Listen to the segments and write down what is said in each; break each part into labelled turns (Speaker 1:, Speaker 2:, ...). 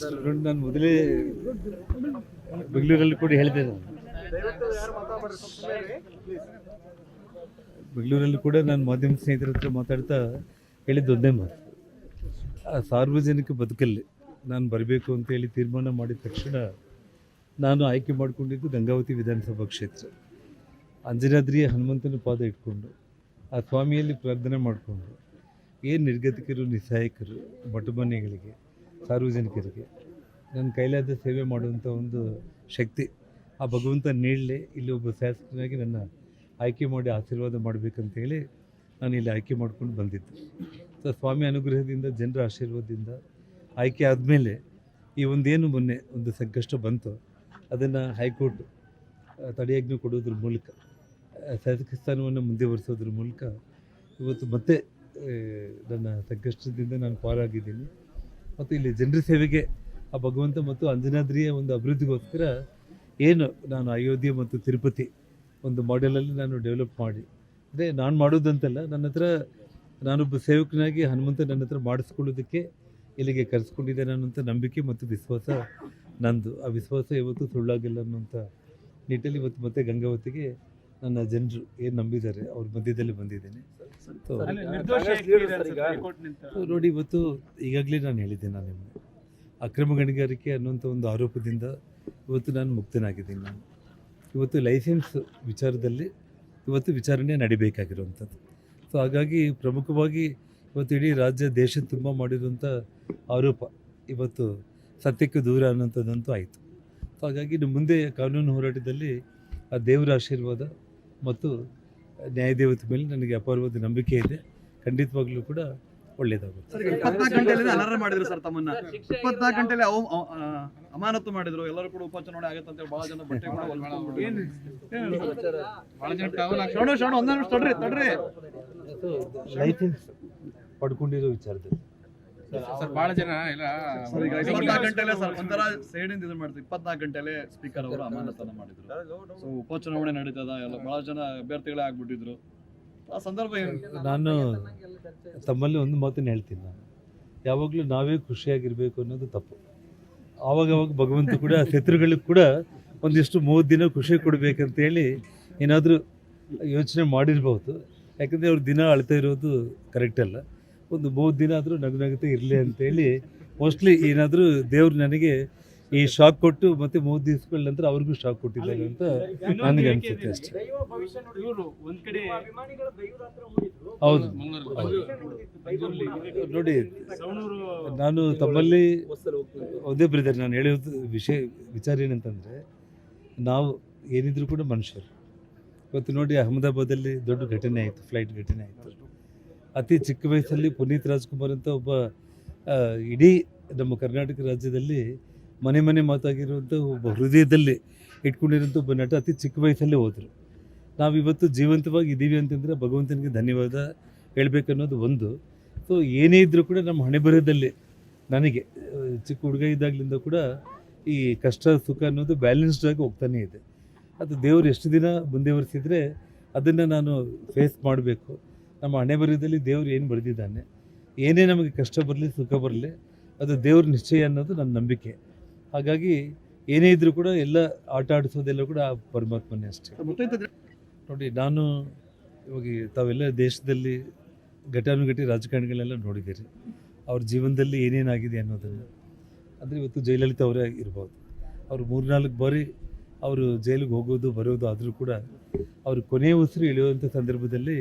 Speaker 1: Student ನಾನು ಮೊದಲೇ ಬೆಂಗಳೂರಲ್ಲಿ ಕೂಡ ಹೇಳಿದೆ ನಾನು. ಬೆಂಗಳೂರಲ್ಲಿ ಕೂಡ ನಾನು ಮಾಧ್ಯಮ ಸ್ನೇಹಿತರ ಹತ್ರ ಮಾತಾಡ್ತಾ ಹೇಳಿದ್ದು ಒಂದೇ ಮಾತು. ಆ ಸಾರ್ವಜನಿಕ ಬದುಕಲ್ಲಿ ನಾನು ಬರಬೇಕು ಅಂತ ಹೇಳಿ ತೀರ್ಮಾನ ಮಾಡಿದ ತಕ್ಷಣ ನಾನು ಆಯ್ಕೆ ಮಾಡಿಕೊಂಡಿದ್ದು ಗಂಗಾವತಿ ವಿಧಾನಸಭಾ ಕ್ಷೇತ್ರ. ಅಂಜನಾದ್ರಿಯ ಹನುಮಂತನ ಪಾದ ಇಟ್ಕೊಂಡು ಆ ಸ್ವಾಮಿಯಲ್ಲಿ ಪ್ರಾರ್ಥನೆ ಮಾಡಿಕೊಂಡು ಏನು ನಿರ್ಗತಿಕರು, ನಿಸ್ಸಹಾಯಕರು ಮಠಮನೆಗಳಿಗೆ ಸಾರ್ವಜನಿಕರಿಗೆ, ನನ್ನ ಕೈಲಾದ ಸೇವೆ ಮಾಡುವಂಥ ಒಂದು ಶಕ್ತಿ, ಆ ಭಗವಂತ ನೀಡಲಿ ಇಲ್ಲಿ ಒಬ್ಬ ಶಾಸಕನಾಗಿ ನನ್ನ ಆಯ್ಕೆ ಮಾಡಿ ಆಶೀರ್ವಾದ ಮಾಡಬೇಕಂತೇಳಿ ನಾನು ಇಲ್ಲಿ ಆಯ್ಕೆ ಮಾಡ್ಕೊಂಡು ಬಂದಿದ್ದೆ. ಸೊ ಸ್ವಾಮಿ ಅನುಗ್ರಹದಿಂದ, ಜನರ ಆಶೀರ್ವಾದದಿಂದ ಆಯ್ಕೆ ಆದಮೇಲೆ ಈ ಒಂದೇನು ಮೊನ್ನೆ ಒಂದು ಸಂಕಷ್ಟ ಬಂತು, ಅದನ್ನು ಹೈಕೋರ್ಟ್ ತಡೆಯಾಜ್ಞೆ ಕೊಡೋದ್ರ ಮೂಲಕ ಶಾಸಕ ಸ್ಥಾನವನ್ನು ಮುಂದುವರಿಸೋದ್ರ ಮೂಲಕ ಇವತ್ತು ಮತ್ತೆ ನನ್ನ ಸಂಕಷ್ಟದಿಂದ ನಾನು ಪಾರಾಗಿದ್ದೀನಿ ಮತ್ತು ಇಲ್ಲಿ ಜನರ ಸೇವೆಗೆ ಆ ಭಗವಂತ ಮತ್ತು ಅಂಜನಾದ್ರಿಯ ಒಂದು ಅಭಿವೃದ್ಧಿಗೋಸ್ಕರ ಏನು ನಾನು ಅಯೋಧ್ಯೆ ಮತ್ತು ತಿರುಪತಿ ಒಂದು ಮಾಡೆಲಲ್ಲಿ ನಾನು ಡೆವಲಪ್ ಮಾಡಿ. ಅಂದರೆ ನಾನು ಮಾಡೋದಂತಲ್ಲ, ನನ್ನ ಹತ್ರ ನಾನೊಬ್ಬ ಸೇವಕನಾಗಿ ಹನುಮಂತ ನನ್ನ ಹತ್ರ ಮಾಡಿಸ್ಕೊಳ್ಳೋದಕ್ಕೆ ಇಲ್ಲಿಗೆ ಕರೆಸ್ಕೊಂಡಿದ್ದೇನೆ ಅನ್ನೋಂಥ ನಂಬಿಕೆ ಮತ್ತು ವಿಶ್ವಾಸ ನಂದು. ಆ ವಿಶ್ವಾಸ ಇವತ್ತು ಸುಳ್ಳಾಗಿಲ್ಲ ಅನ್ನೋಂಥ ನಿಟ್ಟಲ್ಲಿ ಇವತ್ತು ಮತ್ತೆ ಗಂಗಾವತಿಗೆ ನನ್ನ ಜನರು ಏನು ನಂಬಿದ್ದಾರೆ ಅವ್ರ ಮಧ್ಯದಲ್ಲಿ ಬಂದಿದ್ದೀನಿ. ನೋಡಿ ಇವತ್ತು ಈಗಾಗಲೇ ನಾನು ಹೇಳಿದ್ದೆ ನಾನು ನಿಮಗೆ. ಅಕ್ರಮ ಗಣಿಗಾರಿಕೆ ಅನ್ನುವಂಥ ಒಂದು ಆರೋಪದಿಂದ ಇವತ್ತು ನಾನು ಮುಕ್ತನಾಗಿದ್ದೀನಿ ನಾನು. ಇವತ್ತು ಲೈಸೆನ್ಸ್ ವಿಚಾರದಲ್ಲಿ ಇವತ್ತು ವಿಚಾರಣೆ ನಡಿಬೇಕಾಗಿರುವಂಥದ್ದು. ಸೊ ಹಾಗಾಗಿ ಪ್ರಮುಖವಾಗಿ ಇವತ್ತು ಇಡೀ ರಾಜ್ಯ ದೇಶ ತುಂಬ ಮಾಡಿರುವಂಥ ಆರೋಪ ಇವತ್ತು ಸತ್ಯಕ್ಕೆ ದೂರ ಅನ್ನೋಂಥದ್ದಂತೂ ಆಯಿತು. ಸೊ ಹಾಗಾಗಿ ಇನ್ನು ಮುಂದೆ ಕಾನೂನು ಹೋರಾಟದಲ್ಲಿ ಆ ದೇವರ ಆಶೀರ್ವಾದ ಮತ್ತು ನ್ಯಾಯದೇವತೆ ಮೇಲೆ ನನಗೆ ಅಪಾರವಾದ ನಂಬಿಕೆ ಇದೆ. ಖಂಡಿತವಾಗ್ಲೂ ಕೂಡ ಒಳ್ಳೆಯದಾಗುತ್ತೆ.
Speaker 2: ಸರ್ ಈಗ ಇಪ್ಪತ್ನಾಲ್ಕು ಗಂಟೆಯಲ್ಲಿ ಅನರ್ಹ ಮಾಡಿದ್ರು ಸರ್ ತಮ್ಮನ್ನ. ಇಪ್ಪತ್ನಾಲ್ಕು ಗಂಟೆಯಲ್ಲಿ ಅಮಾನತು ಮಾಡಿದ್ರು. ಎಲ್ಲರೂ ಕೂಡ ಉಪಚುನಾವಣೆ ಆಗತ್ತೆ ಅಂತ ಹೇಳಿ ಬಹಳ ಜನ ಬಟ್ಟೆ ಕೂಡ ನಿಮಿಷ ತಡ್ರಿ ತಡ್ರಿ.
Speaker 1: ಲೈಸೆನ್ಸ್ ಪಡ್ಕೊಂಡಿರೋ ವಿಚಾರದಲ್ಲಿ.
Speaker 3: ಸರ್ ಬಹಳ ಜನ ಇಲ್ಲ
Speaker 2: ಸರ್ ಈಗ ಇಪ್ಪತ್ನಾಲ್ಕು ಗಂಟೆಲೆ ಸರ್ ಒಂಥರ ಸೈಡಿಂದ ಇದು ಮಾಡ್ತಾರೆ ಇಪ್ಪತ್ನಾಲ್ಕು ಗಂಟೆಲೆ ಸ್ಪೀಕರ್ ಅವರು ಅಮಾನತನ ಮಾಡಿದ್ರು. ಸೊ ಉಪಚುನಾವಣೆ ನಡೀತದ ಎಲ್ಲ ಬಹಳ ಜನ ಅಭ್ಯರ್ಥಿಗಳೇ ಆಗ್ಬಿಟ್ಟಿದ್ರು. ಆ ಸಂದರ್ಭ ಏನು?
Speaker 1: ನಾನು ತಮ್ಮಲ್ಲಿ ಒಂದು ಮಾತನ್ನು ಹೇಳ್ತೀನಿ ನಾನು. ಯಾವಾಗಲೂ ನಾವೇ ಖುಷಿಯಾಗಿರ್ಬೇಕು ಅನ್ನೋದು ತಪ್ಪು. ಆವಾಗವಾಗ ಭಗವಂತ ಕೂಡ ಶತ್ರುಗಳಿಗೆ ಕೂಡ ಒಂದಿಷ್ಟು ಮೂವತ್ತು ದಿನ ಖುಷಿ ಕೊಡಬೇಕಂತೇಳಿ ಏನಾದರೂ ಯೋಚನೆ ಮಾಡಿರ್ಬೋದು. ಯಾಕಂದರೆ ಅವ್ರು ದಿನ ಅಳ್ತಾ ಇರೋದು ಕರೆಕ್ಟ್ ಅಲ್ಲ. ಒಂದು ಮೂರು ದಿನ ಆದರೂ ನಗು ನಗುತ್ತೆ ಇರಲಿ ಅಂತೇಳಿ ಮೋಸ್ಟ್ಲಿ ಏನಾದರೂ ದೇವ್ರು ನನಗೆ ಈ ಶಾಕ್ ಕೊಟ್ಟು ಮತ್ತೆ ಮೂರು ದಿವಸಗಳ ನಂತರ ಅವ್ರಿಗೂ ಶಾಕ್ ಕೊಟ್ಟಿದ್ದಾರೆ ಅಂತ ನನಗೆ ಅನ್ಸುತ್ತೆ ಅಷ್ಟೇ. ಹೌದು. ನೋಡಿ ನಾನು ತಮ್ಮಲ್ಲಿ ಒಂದೇ ಬ್ರದರ್ ನಾನು ಹೇಳೋದು ವಿಷಯ ವಿಚಾರ ಏನಂತಂದರೆ ನಾವು ಏನಿದ್ರು ಕೂಡ ಮನುಷ್ಯರು. ಇವತ್ತು ನೋಡಿ ಅಹಮದಾಬಾದಲ್ಲಿ ದೊಡ್ಡ ಘಟನೆ ಆಯಿತು ಫ್ಲೈಟ್ ಘಟನೆ ಆಯಿತು. ಅತಿ ಚಿಕ್ಕ ವಯಸ್ಸಲ್ಲಿ ಪುನೀತ್ ರಾಜ್ಕುಮಾರ್ ಅಂತ ಒಬ್ಬ ಇಡೀ ನಮ್ಮ ಕರ್ನಾಟಕ ರಾಜ್ಯದಲ್ಲಿ ಮನೆ ಮನೆ ಮಾತಾಗಿರುವಂಥ ಒಬ್ಬ ಹೃದಯದಲ್ಲಿ ಇಟ್ಕೊಂಡಿರೋಂಥ ಒಬ್ಬ ನಟ ಅತಿ ಚಿಕ್ಕ ವಯಸ್ಸಲ್ಲೇ ಹೋದರು. ನಾವಿವತ್ತು ಜೀವಂತವಾಗಿ ಇದ್ದೀವಿ ಅಂತಂದರೆ ಭಗವಂತನಿಗೆ ಧನ್ಯವಾದ ಹೇಳಬೇಕನ್ನೋದು ಒಂದು. ಸೊ ಏನೇ ಇದ್ದರೂ ಕೂಡ ನಮ್ಮ ಹಣೆ ಬರದಲ್ಲಿ ನನಗೆ, ಚಿಕ್ಕ ಹುಡುಗ ಇದ್ದಾಗಲಿಂದ ಕೂಡ ಈ ಕಷ್ಟ ಸುಖ ಅನ್ನೋದು ಬ್ಯಾಲೆನ್ಸ್ಡಾಗಿ ಹೋಗ್ತಾನೆ ಇದೆ. ಅದು ದೇವರು ಎಷ್ಟು ದಿನ ಮುಂದುವರಿಸಿದರೆ ಅದನ್ನು ನಾನು ಫೇಸ್ ಮಾಡಬೇಕು. ನಮ್ಮ ಹಣೆ ಬರದಲ್ಲಿ ದೇವರು ಏನು ಬರೆದಿದ್ದಾನೆ ಏನೇ ನಮಗೆ ಕಷ್ಟ ಬರಲಿ ಸುಖ ಬರಲಿ ಅದು ದೇವ್ರ ನಿಶ್ಚಯ ಅನ್ನೋದು ನನ್ನ ನಂಬಿಕೆ. ಹಾಗಾಗಿ ಏನೇ ಇದ್ದರೂ ಕೂಡ ಎಲ್ಲ ಆಟ ಆಡಿಸೋದೆಲ್ಲ ಕೂಡ ಆ ಪರಮಾತ್ಮನೇ ಅಷ್ಟೇ. ನೋಡಿ ನಾನು ಇವಾಗ ತಾವೆಲ್ಲ ದೇಶದಲ್ಲಿ ಘಟಾನುಘಟಿ ರಾಜಕಾರಣಿಗಳೆಲ್ಲ ನೋಡಿದ್ದೀರಿ. ಅವ್ರ ಜೀವನದಲ್ಲಿ ಏನೇನಾಗಿದೆ ಅನ್ನೋದನ್ನು. ಅಂದರೆ ಇವತ್ತು ಜಯಲಲಿತಾ ಅವರೇ ಇರ್ಬೋದು. ಅವರು ಮೂರ್ನಾಲ್ಕು ಬಾರಿ ಅವರು ಜೈಲಿಗೆ ಹೋಗೋದು ಬರೋದು ಆದರೂ ಕೂಡ ಅವರು ಕೊನೆಯ ಉಸಿರು ಇಳಿಯುವಂಥ ಸಂದರ್ಭದಲ್ಲಿ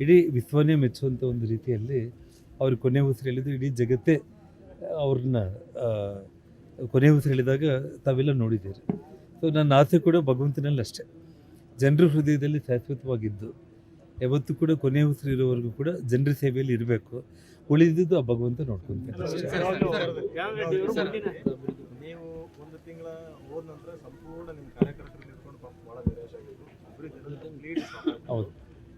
Speaker 1: ಇಡೀ ವಿಶ್ವನೇ ಮೆಚ್ಚುವಂಥ ಒಂದು ರೀತಿಯಲ್ಲಿ ಅವರು ಕೊನೆ ಉಸಿರು ಹೇಳಿದ್ದು ಇಡೀ ಜಗತ್ತೇ ಅವ್ರನ್ನ ಕೊನೆ ಉಸಿರು ಹೇಳಿದಾಗ ತಾವೆಲ್ಲ ನೋಡಿದ್ದೀರಿ. ಸೊ ನನ್ನ ಆಸೆ ಕೂಡ ಭಗವಂತನಲ್ಲಿ ಅಷ್ಟೇ. ಜನರ ಹೃದಯದಲ್ಲಿ ಶಾಶ್ವತವಾಗಿದ್ದು ಯಾವತ್ತೂ ಕೂಡ ಕೊನೆ ಉಸಿರು ಇರೋವರೆಗೂ ಕೂಡ ಜನರ ಸೇವೆಯಲ್ಲಿ ಇರಬೇಕು. ಉಳಿದಿದ್ದು ಆ ಭಗವಂತ ನೋಡ್ಕೊಂತಾರೆ ಅಷ್ಟೇ.
Speaker 4: ನೀವು ಒಂದು ತಿಂಗಳ ನಂತರ ಸಂಪೂರ್ಣ ನಿಮ್ಮ ಕಾರ್ಯಕರ್ತರು
Speaker 1: ಹೌದು.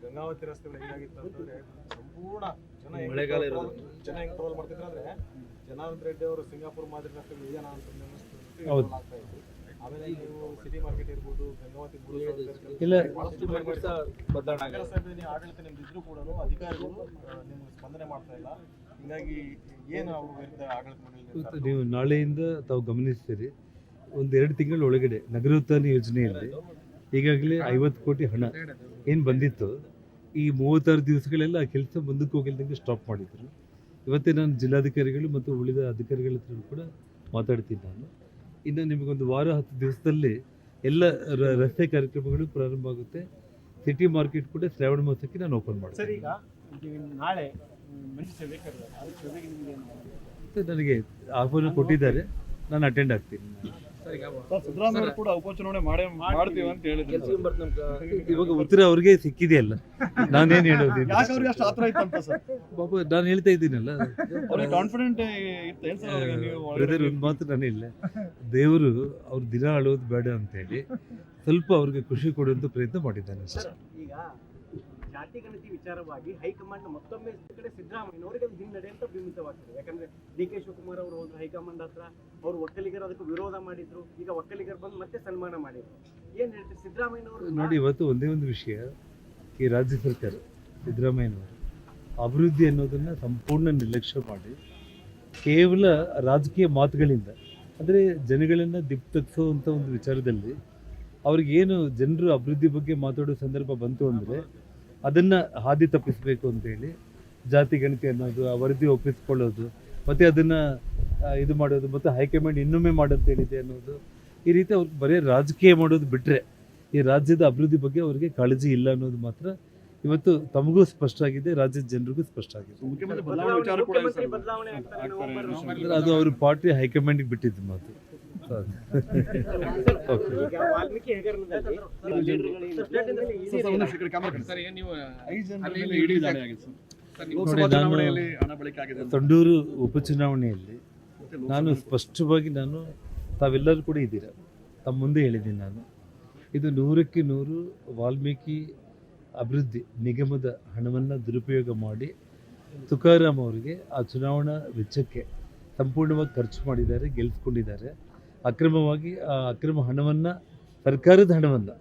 Speaker 4: ಗಂಗಾವತಿ ರಸ್ತೆಗಳು ಹೆಂಗಾಗಿತ್ತು ಅಂತಂದ್ರೆ ಸಂಪೂರ್ಣ ಜನ
Speaker 2: ಮಳೆಗಾಲ ಇರೋದು.
Speaker 4: ಜನ ಹೆಂಗ್ ಟ್ರೋಲ್ ಮಾಡ್ತಿದ್ರು ಅಂದ್ರೆ ಜನಾರ್ದನ್ ರೆಡ್ಡಿ ಅವರು ಸಿಂಗಾಪುರ್ ಮಾದರಿ ರಸ್ತೆಗಳು ಏನ ಅಂತ. ಆಗ್ತಾ ಇತ್ತು. ಆಮೇಲೆ ನೀವು ಸಿಟಿ ಮಾರ್ಕೆಟ್ ಇರ್ಬೋದು ಗಂಗಾವತಿ ಆಡಳಿತ ನಿಮ್ದು ಇದ್ರೂ ಕೂಡ ಅಧಿಕಾರಿಗಳು ನಿಮ್ಗೆ ಸ್ಪಂದನೆ ಮಾಡ್ತಾ ಇಲ್ಲ. ಹಿಂಗಾಗಿ ಏನು ಅವ್ರ ವಿರುದ್ಧ ಆಡಳಿತ
Speaker 1: ಮಾಡಿ ನೀವು ನಾಳೆಯಿಂದ ತಾವು ಗಮನಿಸ್ತೀರಿ ಒಂದೆರಡು ಎರಡು ತಿಂಗಳ ಒಳಗಡೆ ನಗರೋತ್ಥಾನ ಯೋಜನೆಯಲ್ಲಿ ಈಗಾಗಲೇ ಐವತ್ತು ಕೋಟಿ ಹಣ ಏನು ಬಂದಿತ್ತು ಈ ಮೂವತ್ತಾರು ದಿವಸಗಳೆಲ್ಲ ಆ ಕೆಲಸ ಮುಂದಕ್ಕೆ ಹೋಗಿಲ್ದಂಗೆ ಸ್ಟಾಪ್ ಮಾಡಿದ್ರು. ಇವತ್ತೇ ನಾನು ಜಿಲ್ಲಾಧಿಕಾರಿಗಳು ಮತ್ತು ಉಳಿದ ಅಧಿಕಾರಿಗಳ ಹತ್ರ ಕೂಡ ಮಾತಾಡ್ತೀನಿ ನಾನು. ಇನ್ನು ನಿಮಗೊಂದು ವಾರ ಹತ್ತು ದಿವಸದಲ್ಲಿ ಎಲ್ಲ ರಸ್ತೆ ಕಾರ್ಯಕ್ರಮಗಳು ಪ್ರಾರಂಭ ಆಗುತ್ತೆ. ಸಿಟಿ ಮಾರ್ಕೆಟ್ ಕೂಡ ಶ್ರಾವಣ ಮಾಸಕ್ಕೆ ನಾನು ಓಪನ್ ಮಾಡ್ತೀನಿ.
Speaker 5: ನಾಳೆ
Speaker 1: ನನಗೆ ಆಫರ್ ಕೊಟ್ಟಿದ್ದಾರೆ. ನಾನು ಅಟೆಂಡ್ ಆಗ್ತೀನಿ.
Speaker 3: ಸರ್
Speaker 2: ಸರ್ ಸಿದ್ದರಾಮಯ್ಯ ಕೂಡ ಉಪಚುನಾವಣೆ ಮಾಡೇ ಮಾಡ್ತೀವಿ. ಅಂತ ಹೇಳಿದ್ರು.
Speaker 1: ಇವಾಗ ಉತ್ತರ ಅವ್ರಿಗೆ ಸಿಕ್ಕಿದೆಯಲ್ಲ ನಾನೇನ್ ಹೇಳೋದು
Speaker 2: ಯಾಕೆ ಅವ್ರಿಗೆ ಅಷ್ಟು ಆತರ ಇತ್ತಂತ ಸರ್?
Speaker 1: ಬಾಬು ನಾನು ಹೇಳ್ತಾ ಇದ್ದೀನಲ್ಲ.
Speaker 2: ಅವ್ರಿಗೆ ಕಾನ್ಫಿಡೆಂಟ್ ಇತ್ತು ಏನ್ ಸರ್ ನೀವು
Speaker 1: ಬ್ರದರ್ ಒಂದು ಮಾತು ನಾನು ಇಲ್ಲ ದೇವರು ಅವ್ರ ದಿನ ಅಳೋದು ಬೇಡ ಅಂತೇಳಿ ಸ್ವಲ್ಪ ಅವ್ರಿಗೆ ಖುಷಿ ಕೊಡುವಂಥ ಪ್ರಯತ್ನ ಮಾಡಿದ್ದಾನೆ ಅಷ್ಟೇ.
Speaker 5: ಸರ್ ಈಗ ಜಾತಿ ಗಣತಿ ವಿಚಾರವಾಗಿ ಹೈಕಮಾಂಡ್ ಮತ್ತೊಮ್ಮೆ ಕಡೆ ಸಿದ್ದರಾಮಯ್ಯನವರಿಗೆ ಅದು ಹಿನ್ನಡೆ ಅಂತ ಬಿಂಬಿತವಾಗ್ತದೆ. ಯಾಕಂದ್ರೆ ಡಿ ಕೆ ಶಿವಕುಮಾರ್ ಅವರು ಹೋದ್ರು ಹೈಕಮಾಂಡ್ ಹತ್ರ ಅವರು ಒಕ್ಕಲಿಗರು ಅದಕ್ಕೆ ವಿರೋಧ ಮಾಡಿದ್ರು. ಈಗ ಒಕ್ಕಲಿಗರು ಬಂದು ಮತ್ತೆ ಸನ್ಮಾನ ಮಾಡಿದ್ರು. ಏನ್ ಹೇಳ್ತಾರೆ? ಸಿದ್ದರಾಮಯ್ಯನವರು
Speaker 1: ನೋಡಿ ಇವತ್ತು ಒಂದೇ ಒಂದು ವಿಷಯ ಈ ರಾಜ್ಯ ಸರ್ಕಾರ ಸಿದ್ದರಾಮಯ್ಯನವರು ಅಭಿವೃದ್ಧಿ ಅನ್ನೋದನ್ನ ಸಂಪೂರ್ಣ ನಿರ್ಲಕ್ಷ್ಯ ಮಾಡಿ ಕೇವಲ ರಾಜಕೀಯ ಮಾತುಗಳಿಂದ ಅಂದರೆ ಜನಗಳನ್ನು ದಿಕ್ತಗಿಸುವಂಥ ಒಂದು ವಿಚಾರದಲ್ಲಿ ಅವ್ರಿಗೇನು ಜನರು ಅಭಿವೃದ್ಧಿ ಬಗ್ಗೆ ಮಾತಾಡೋ ಸಂದರ್ಭ ಬಂತು ಅಂದರೆ ಅದನ್ನು ಹಾದಿ ತಪ್ಪಿಸಬೇಕು ಅಂತೇಳಿ ಜಾತಿ ಗಣತಿ ಅನ್ನೋದು ಆ ವರದಿ ಒಪ್ಪಿಸ್ಕೊಳ್ಳೋದು ಮತ್ತು ಅದನ್ನು ಇದು ಮಾಡೋದು ಮತ್ತು ಹೈಕಮಾಂಡ್ ಇನ್ನೊಮ್ಮೆ ಹೇಳಿದೆ ಅನ್ನೋದು ಈ ರೀತಿ ಅವ್ರಿಗೆ ಬರೀ ರಾಜಕೀಯ ಮಾಡೋದು ಬಿಟ್ಟರೆ ಈ ರಾಜ್ಯದ ಅಭಿವೃದ್ಧಿ ಬಗ್ಗೆ ಅವರಿಗೆ ಕಾಳಜಿ ಇಲ್ಲ ಅನ್ನೋದು ಮಾತ್ರ ಇವತ್ತು ತಮಗೂ ಸ್ಪಷ್ಟ ಆಗಿದೆ ರಾಜ್ಯದ ಜನರಿಗೂ ಸ್ಪಷ್ಟ ಆಗಿದೆ. ಅದು ಅವ್ರ ಪಾರ್ಟಿ ಹೈಕಮಾಂಡಿಗೆ ಬಿಟ್ಟಿದ್ದು ಮಾತು. ಸಂಡೂರು ಉಪಚುನಾವಣೆಯಲ್ಲಿ ನಾನು ಸ್ಪಷ್ಟವಾಗಿ ನಾನು ತಾವೆಲ್ಲರೂ ಕೂಡ ಇದ್ದೀರಾ? ತಮ್ಮ ಮುಂದೆ ಹೇಳಿದ್ದೀನಿ ನಾನು. ಇದು ನೂರಕ್ಕೆ ನೂರು ವಾಲ್ಮೀಕಿ ಅಭಿವೃದ್ಧಿ ನಿಗಮದ ಹಣವನ್ನು ದುರುಪಯೋಗ ಮಾಡಿ ತುಕಾರಾಮ್ ಅವರಿಗೆ ಆ ಚುನಾವಣಾ ವೆಚ್ಚಕ್ಕೆ ಸಂಪೂರ್ಣವಾಗಿ ಖರ್ಚು ಮಾಡಿದ್ದಾರೆ ಗೆಲ್ಲಿಸ್ಕೊಂಡಿದ್ದಾರೆ ಅಕ್ರಮವಾಗಿ ಆ ಅಕ್ರಮ ಹಣವನ್ನು, ಸರ್ಕಾರದ ಹಣವನ್ನು,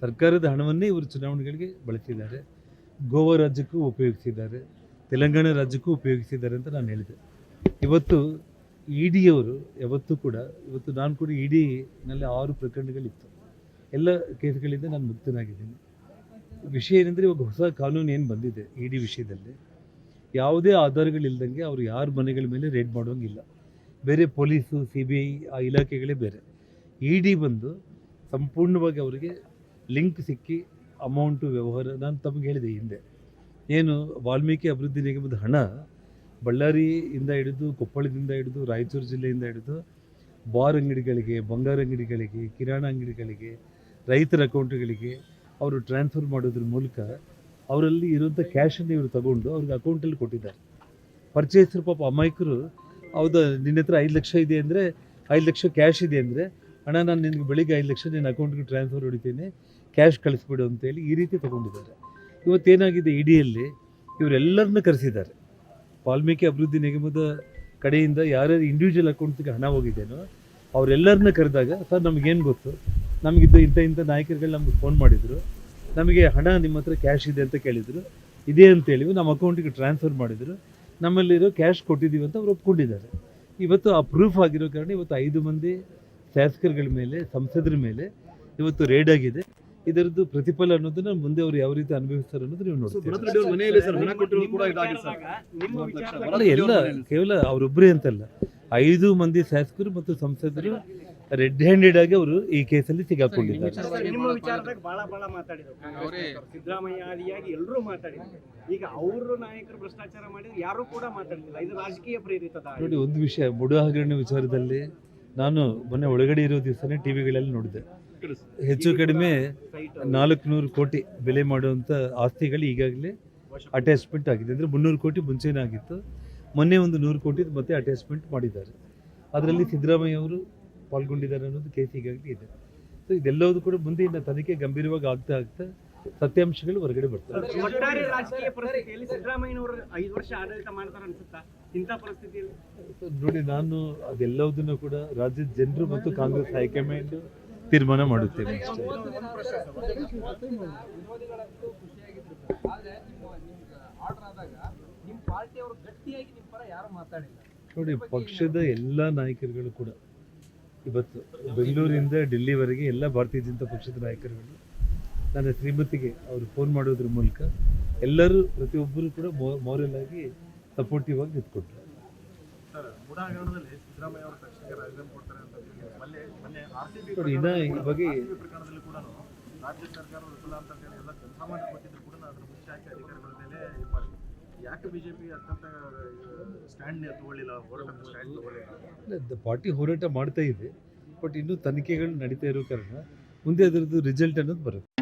Speaker 1: ಸರ್ಕಾರದ ಹಣವನ್ನೇ ಇವರು ಚುನಾವಣೆಗಳಿಗೆ ಬಳಸಿದ್ದಾರೆ. ಗೋವಾ ರಾಜ್ಯಕ್ಕೂ ಉಪಯೋಗಿಸಿದ್ದಾರೆ. ತೆಲಂಗಾಣ ರಾಜ್ಯಕ್ಕೂ ಉಪಯೋಗಿಸಿದ್ದಾರೆ ಅಂತ ನಾನು ಹೇಳಿದೆ. ಇವತ್ತು ಇ ಡಿಯವರು ಯಾವತ್ತೂ ಕೂಡ, ಇವತ್ತು ನಾನು ಕೂಡ ಇ ಡಿನಲ್ಲಿ ಆರು ಪ್ರಕರಣಗಳಿತ್ತು. ಎಲ್ಲ ಕೇಸ್ಗಳಿಂದ ನಾನು ಮುಕ್ತನಾಗಿದ್ದೀನಿ. ವಿಷಯ ಏನಂದರೆ ಇವಾಗ ಹೊಸ ಕಾನೂನು ಏನು ಬಂದಿದೆ ಇ ವಿಷಯದಲ್ಲಿ? ಯಾವುದೇ ಆಧಾರಗಳಿಲ್ದಂಗೆ ಅವರು ಯಾರ ಮನೆಗಳ ಮೇಲೆ ರೇಡ್ ಮಾಡೋಂಗಿಲ್ಲ ಬೇರೆ ಪೊಲೀಸು ಸಿ ಬಿ ಐ ಆ ಇಲಾಖೆಗಳೇ ಬೇರೆ. ಇ ಡಿ ಬಂದು ಸಂಪೂರ್ಣವಾಗಿ ಅವರಿಗೆ ಲಿಂಕ್ ಸಿಕ್ಕಿ ಅಮೌಂಟು, ವ್ಯವಹಾರ ನಾನು ತಮಗೆ ಹೇಳಿದೆ ಹಿಂದೆ. ಏನು ವಾಲ್ಮೀಕಿ ಅಭಿವೃದ್ಧಿ ನಿಗಮದ ಹಣ ಬಳ್ಳಾರಿಯಿಂದ ಹಿಡಿದು, ಕೊಪ್ಪಳದಿಂದ ಹಿಡಿದು, ರಾಯಚೂರು ಜಿಲ್ಲೆಯಿಂದ ಹಿಡಿದು, ಬಾರ್ ಅಂಗಡಿಗಳಿಗೆ, ಬಂಗಾರ ಅಂಗಡಿಗಳಿಗೆ, ಕಿರಾಣ ಅಂಗಡಿಗಳಿಗೆ, ರೈತರ ಅಕೌಂಟ್ಗಳಿಗೆ ಅವರು ಟ್ರಾನ್ಸ್ಫರ್ ಮಾಡೋದ್ರ ಮೂಲಕ ಅವರಲ್ಲಿ ಇರುವಂಥ ಕ್ಯಾಶನ್ನು ಇವರು ತಗೊಂಡು ಅವ್ರಿಗೆ ಅಕೌಂಟಲ್ಲಿ ಕೊಟ್ಟಿದ್ದಾರೆ. ಪರ್ಚೇಸರ್ ಪಾಪ ಅಮಾಯಕರು ಹೌದಾ, ನಿನ್ನ ಹತ್ರ ಐದು ಲಕ್ಷ ಇದೆ ಅಂದರೆ, ಐದು ಲಕ್ಷ ಕ್ಯಾಶ್ ಇದೆ ಅಂದರೆ ಹಣ ನಾನು ನಿನಗೆ ಬೆಳಿಗ್ಗೆ ಐದು ಲಕ್ಷ ನಿನ್ನ ಅಕೌಂಟ್ಗೆ ಟ್ರಾನ್ಸ್ಫರ್ ಹೊಡಿತೀನಿ ಕ್ಯಾಶ್ ಕಳಿಸ್ಬಿಡು ಅಂತೇಳಿ ಈ ರೀತಿ ತೊಗೊಂಡಿದ್ದಾರೆ. ಇವತ್ತೇನಾಗಿದೆ ಇಡಿಯಲ್ಲಿ ಇವರೆಲ್ಲರನ್ನ ಕರೆಸಿದ್ದಾರೆ. ವಾಲ್ಮೀಕಿ ಅಭಿವೃದ್ಧಿ ನಿಗಮದ ಕಡೆಯಿಂದ ಯಾರ್ಯಾರು ಇಂಡಿವಿಜುವಲ್ ಅಕೌಂಟ್ಸ್ಗೆ ಹಣ ಹೋಗಿದ್ದೇನೋ ಅವರೆಲ್ಲರನ್ನ ಕರೆದಾಗ, ಸರ್, ನಮಗೇನು ಗೊತ್ತು? ನಮಗಿದ್ದು ಇಂಥ ಇಂಥ ನಾಯಕರುಗಳು ನಮಗೆ ಫೋನ್ ಮಾಡಿದರು. ನಮಗೆ ಹಣ ನಿಮ್ಮ ಹತ್ರ ಕ್ಯಾಶ್ ಇದೆ ಅಂತ ಕೇಳಿದರು. ಇದೆ ಅಂತೇಳಿ ನಮ್ಮ ಅಕೌಂಟಿಗೆ ಟ್ರಾನ್ಸ್ಫರ್ ಮಾಡಿದರು. ನಮ್ಮಲ್ಲಿರೋ ಕ್ಯಾಶ್ ಕೊಟ್ಟಿದ್ದೀವಿ ಅಂತ ಅವ್ರು ಒಪ್ಕೊಂಡಿದ್ದಾರೆ. ಇವತ್ತು ಆ ಪ್ರೂಫ್ ಆಗಿರೋ ಕಾರಣ ಇವತ್ತು ಐದು ಮಂದಿ ಶಾಸಕರುಗಳ ಮೇಲೆ ಸಂಸದರ ಮೇಲೆ ಇವತ್ತು ರೇಡ್ ಆಗಿದೆ. ಇದರದ್ದು ಪ್ರತಿಫಲ ಅನ್ನೋದನ್ನ ಮುಂದೆ ಅವರು ಯಾವ ರೀತಿ ಅನುಭವಿಸ್ತಾರೆ ಅನ್ನೋದು ನೀವು ಅಲ್ಲ ಎಲ್ಲ. ಕೇವಲ ಅವರೊಬ್ಬರೇ ಅಂತಲ್ಲ. ಐದು ಮಂದಿ ಶಾಸಕರು ಮತ್ತು ಸಂಸದರು ರೆಡ್ ಹ್ಯಾಂಡೆಡ್ ಆಗಿ ಅವರು ಈ ಕೇಸಲ್ಲಿ ಸಿಗಾಕೊಂಡಿದ್ದಾರೆ
Speaker 5: ನಿಮ್ಮ ವಿಚಾರದಾಗ ಬಹಳ ಬಹಳ ಮಾತಾಡಿದ್ರು.
Speaker 3: ಅವರೇ
Speaker 5: ಸಿದ್ದರಾಮಯ್ಯ ಆದಿಯಾಗಿ ಎಲ್ಲರೂ ಮಾತಾಡಿದ್ರು. ಈಗ ಅವರು ನಾಯಕರು ಭ್ರಷ್ಟಾಚಾರ ಮಾಡಿದ್ರು ಯಾರು ಕೂಡ ಮಾತಾಡ್ತಿಲ್ಲ ಇದು ರಾಜಕೀಯ ಪ್ರೇರಿತ
Speaker 1: ನೋಡಿ ಒಂದು ವಿಷಯ ಬುಡ ಹಗರಣ ವಿಚಾರದಲ್ಲಿ ನಾನು ಮೊನ್ನೆ ಒಳಗಡೆ ಇರೋ ದಿವಸನೇ ಟಿವಿಗಳಲ್ಲಿ ನೋಡಿದೆ. ಹೆಚ್ಚು ಕಡಿಮೆ ನಾಲ್ಕುನೂರು ಕೋಟಿ ಬೆಲೆ ಮಾಡುವಂಥ ಆಸ್ತಿಗಳು ಈಗಾಗಲೇ ಅಟ್ಯಾಚ್ಮೆಂಟ್ ಆಗಿದೆ. ಅಂದರೆ ಮುನ್ನೂರು ಕೋಟಿ ಮುಂಚೆನೇ ಆಗಿತ್ತು. ಮೊನ್ನೆ ಒಂದು ನೂರು ಕೋಟಿ ಮತ್ತೆ ಅಟ್ಯಾಚ್ಮೆಂಟ್ ಮಾಡಿದ್ದಾರೆ. ಅದರಲ್ಲಿ ಸಿದ್ದರಾಮಯ್ಯ ಅವರು ಪಾಲ್ಗೊಂಡಿದ್ದಾರೆ ಅನ್ನೋದು ಕೇಸ್ ಈಗಾಗಲೇ ಇದೆ. ಸೊ ಇದೆಲ್ಲವೂ ಕೂಡ ಮುಂದೆ ಇನ್ನು ತನಿಖೆ ಗಂಭೀರವಾಗಿ ಆಗ್ತಾ ಆಗ್ತಾ ಸತ್ಯಾಂಶಗಳು ಹೊರಗಡೆ ಬರ್ತವೆ ನೋಡಿ ನಾನು ಅದೆಲ್ಲವುದನ್ನು ಕೂಡ ರಾಜ್ಯದ ಜನರು ಮತ್ತು ಕಾಂಗ್ರೆಸ್ ಹೈಕಮಾಂಡ್ ತೀರ್ಮಾನ ಮಾಡುತ್ತೇನೆ ಅಷ್ಟೇ.
Speaker 6: ಯಾರು ಮಾತಾಡಿಲ್ಲ.
Speaker 1: ನೋಡಿ ಪಕ್ಷದ ಎಲ್ಲ ನಾಯಕರುಗಳು ಕೂಡ ಇವತ್ತು ಬೆಂಗಳೂರಿಂದ ಡೆಲ್ಲಿವರೆಗೆ ಎಲ್ಲ ಭಾರತೀಯ ಜನತಾ ಪಕ್ಷದ ನಾಯಕರುಗಳು ನನ್ನ ಶ್ರೀಮತಿಗೆ ಅವರು ಫೋನ್ ಮಾಡೋದ್ರ ಮೂಲಕ ಎಲ್ಲರೂ ಪ್ರತಿಯೊಬ್ಬರು ಕೂಡ ಮೋರಲ್ ಆಗಿ ಸಪೋರ್ಟಿವ್ ಆಗಿ ನಿಂತ್ಕೊಟ್ರು ನೋಡಿ, ಇನ್ನ ಈ ಬಗ್ಗೆ-
Speaker 4: ರಾಜ್ಯ ಸರ್ಕಾರ ವಿಫಲ ಅಂತ ಹೇಳಿ ಎಲ್ಲ ಜನಸಾಮಾನ್ಯರು ಕೊಟ್ಟಿದ್ರು ಕೂಡ ಅದರ ಮುಖ್ಯ ಅಧಿಕಾರಿಗಳ ಮೇಲೆ ಇದು ಮಾಡಿದ್ರು ಯಾಕೆ ಬಿಜೆಪಿ ಅತ್ಯಂತ ಸ್ಟ್ಯಾಂಡ್ ತಗೊಳ್ಳಿಲ್ಲ ಹೋರಾಟದ ಸ್ಟ್ಯಾಂಡ್ ತಗೊಳ್ಳಿಲ್ಲ?
Speaker 1: ಪಾರ್ಟಿ ಹೋರಾಟ ಮಾಡ್ತಾ ಇದೆ, ಬಟ್ ಇನ್ನೂ ತನಿಖೆಗಳು ನಡೀತಾ ಇರೋ ಕಾರಣ ಮುಂದೆ ಅದರದ್ದು ರಿಸಲ್ಟ್ ಅನ್ನೋದು ಬರುತ್ತೆ.